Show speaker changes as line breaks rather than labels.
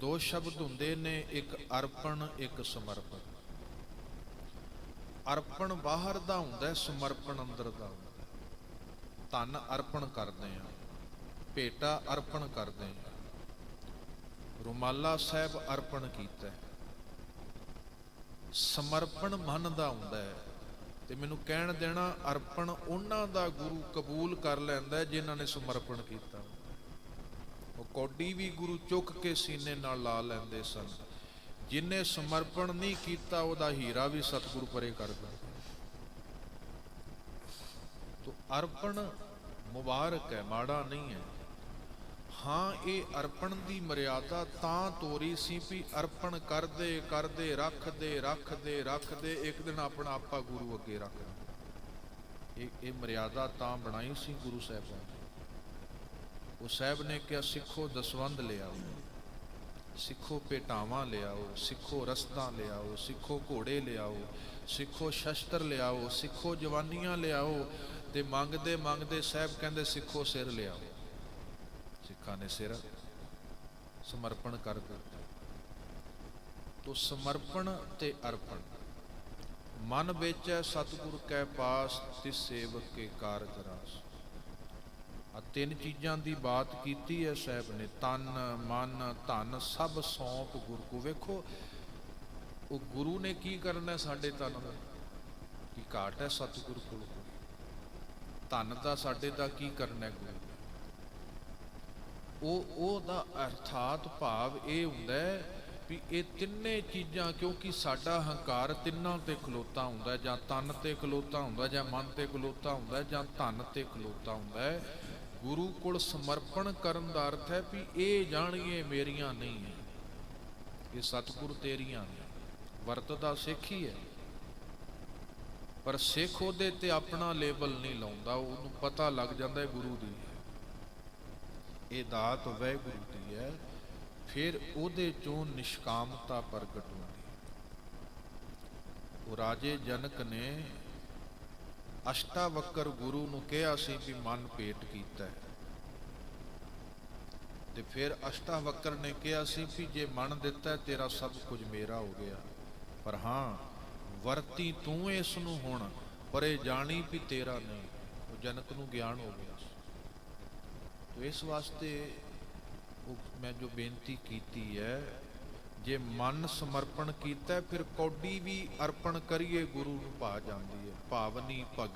ਦੋ ਸ਼ਬਦ ਹੁੰਦੇ ਨੇ, ਇੱਕ ਅਰਪਣ, ਇੱਕ ਸਮਰਪਣ। ਅਰਪਣ ਬਾਹਰ ਦਾ ਹੁੰਦਾ ਸਮਰਪਣ ਅੰਦਰ ਦਾ ਹੁੰਦਾ ਧਨ ਅਰਪਣ ਕਰਦੇ ਆ ਭੇਟਾ ਅਰਪਣ ਕਰਦੇ ਆ ਰੁਮਾਲਾ ਸਾਹਿਬ ਅਰਪਣ ਕੀਤਾ ਸਮਰਪਣ ਮਨ ਦਾ ਹੁੰਦਾ ਹੈ। ਤੇ ਮੈਨੂੰ ਕਹਿਣ ਦੇਣਾ, ਅਰਪਣ ਉਹਨਾਂ ਦਾ ਗੁਰੂ ਕਬੂਲ ਕਰ ਲੈਂਦਾ ਹੈ, ਜਿਨ੍ਹਾਂ ਨੇ ਸਮਰਪਣ ਕੀਤਾ। ਕੌਡੀ ਵੀ ਗੁਰੂ ਚੁੱਕ ਕੇ ਸੀਨੇ ਨਾਲ ਲਾ ਲੈਂਦੇ ਸਨ। ਜਿਨੇ ਸਮਰਪਣ ਨਹੀਂ ਕੀਤਾ, ਉਹਦਾ ਹੀਰਾ ਵੀ ਸਤਿਗੁਰੂ ਪਰੇ ਕਰ ਦਿੰਦਾ। ਤੋ ਅਰਪਣ ਮੁਬਾਰਕ ਹੈ, ਮਾੜਾ ਨਹੀਂ ਹੈ। ਹਾਂ, ਇਹ ਅਰਪਣ ਦੀ ਮਰਿਆਦਾ ਤਾਂ ਤੋਰੀ ਸੀ ਵੀ ਅਰਪਣ ਕਰਦੇ ਕਰਦੇ, ਰੱਖਦੇ ਰੱਖਦੇ ਰੱਖਦੇ, ਇੱਕ ਦਿਨ ਆਪਣਾ ਆਪਾ ਗੁਰੂ ਅੱਗੇ ਰੱਖ ਇਹ ਇਹ ਮਰਿਆਦਾ ਤਾਂ ਬਣਾਈ ਸੀ ਗੁਰੂ ਸਾਹਿਬਾਨ ਨੇ। ਉਹ ਸਾਹਿਬ ਨੇ ਕਿਹਾ, ਸਿੱਖੋ ਦਸਵੰਦ ਲਿਆਓ ਸਿੱਖੋ ਭੇਟਾਵਾਂ ਲਿਆਓ ਸਿੱਖੋ ਰਸਤਾ ਲਿਆਓ ਸਿੱਖੋ ਘੋੜੇ ਲਿਆਓ ਸਿੱਖੋ ਸ਼ਸਤਰ ਲਿਆਓ ਸਿੱਖੋ ਜਵਾਨੀਆਂ ਲਿਆਓ ਤੇ ਮੰਗਦੇ ਮੰਗਦੇ ਸਾਹਿਬ ਕਹਿੰਦੇ, ਸਿੱਖੋ ਸਿਰ ਲਿਆਓ ਸਿੱਖਾਂ ਨੇ ਸਿਰ ਸਮਰਪਣ ਕਰ ਦਿੱਤਾ। ਤੋ ਸਮਰਪਣ ਤੇ ਅਰਪਣ। ਮਨ ਵਿੱਚ ਸਤਿਗੁਰ ਕੈ ਪਾਸ, ਤਿਸ ਸੇਵਕ ਕੇ ਕਾਰਜ ਰਾਸ। ਆ ਤਿੰਨ ਚੀਜ਼ਾਂ ਦੀ ਬਾਤ ਕੀਤੀ ਹੈ ਸਾਹਿਬ ਨੇ, ਤਨ, ਮਨ, ਧਨ, ਸਭ ਸੌਂਪ ਗੁਰ ਕੋ ਵੇਖੋ, ਉਹ ਗੁਰੂ ਨੇ ਕੀ ਕਰਨਾ ਸਾਡੇ ਤਨ ਦਾ? ਕੀ ਘਾਟ ਹੈ ਸਤਿਗੁਰ ਕੋਲ? ਧਨ ਦਾ ਸਾਡੇ ਦਾ ਕੀ ਕਰਨਾ ਹੈ ਗੁਰੂ? ਉਹ ਉਹਦਾ ਅਰਥਾਤ ਭਾਵ ਇਹ ਹੁੰਦਾ ਹੈ ਵੀ ਇਹ ਤਿੰਨੇ ਚੀਜ਼ਾਂ, ਕਿਉਂਕਿ ਸਾਡਾ ਹੰਕਾਰ ਤਿੰਨਾਂ ਤੇ ਖਲੋਤਾ ਹੁੰਦਾ ਜਾਂ ਤਨ ਤੇ ਖਲੋਤਾ ਹੁੰਦਾ ਜਾਂ ਮਨ ਤੇ ਖਲੋਤਾ ਹੁੰਦਾ ਜਾਂ ਧਨ ਤੇ ਖਲੋਤਾ ਹੁੰਦਾ ਹੈ ਗੁਰੂ ਕੋਲ ਸਮਰਪਣ ਕਰਨ ਦਾ ਅਰਥ ਹੈ ਵੀ ਇਹ ਜਾਣੀਏ ਮੇਰੀਆਂ ਨਹੀਂ ਹੈ। ਇਹ ਸਤਿਗੁਰ ਤੇਰੀਆਂ ਨੇ। ਵਰਤਦਾ ਸਿੱਖ ਹੀ ਹੈ। ਪਰ ਸਿੱਖ ਉਹਦੇ ਤੇ ਆਪਣਾ ਲੇਬਲ ਨਹੀਂ ਲਾਉਂਦਾ, ਉਹਨੂੰ ਪਤਾ ਲੱਗ ਜਾਂਦਾ ਹੈ ਗੁਰੂ ਦੀ ਇਹ ਦਾਤ ਵੈਗੁਰੂ ਦੀ ਹੈ। ਫਿਰ ਉਹਦੇ ਚੋਂ ਨਿਸ਼ਕਾਮਤਾ ਪ੍ਰਗਟ ਹੁੰਦੀ ਉਹ ਰਾਜੇ ਜਨਕ ਨੇ ਅਸ਼ਟਾਵਕਰ ਗੁਰੂ ਨੂੰ ਕਿਹਾ ਸੀ ਵੀ ਮਨ ਭੇਟ ਕੀਤਾ ਹੈ। ਤੇ ਫਿਰ ਅਸ਼ਟਾਵਕਰ ਨੇ ਕਿਹਾ ਸੀ ਵੀ ਜੇ ਮਨ ਦਿੱਤਾ ਤੇਰਾ ਸਭ ਕੁਝ ਮੇਰਾ ਹੋ ਗਿਆ। ਪਰ ਹਾਂ, ਵਰਤੀ ਤੂੰ ਇਸ ਨੂੰ ਹੁਣ, ਪਰ ਇਹ ਜਾਣੀ ਵੀ ਤੇਰਾ ਨਹੀਂ, ਉਹ ਜਨਕ ਨੂੰ ਗਿਆਨ ਹੋ ਗਿਆ ਤੋ ਇਸ ਵਾਸਤੇ ਉਹ ਮੈਂ ਜੋ ਬੇਨਤੀ ਕੀਤੀ ਹੈ ਜੇ ਮਨ ਸਮਰਪਣ ਕੀਤਾ ਫਿਰ ਕੌਡੀ ਵੀ ਅਰਪਣ ਕਰੀਏ, ਗੁਰੂ ਨੂੰ ਭਾ ਜਾਂਦੀ ਹੈ ਭਾਵਨੀ ਭਗ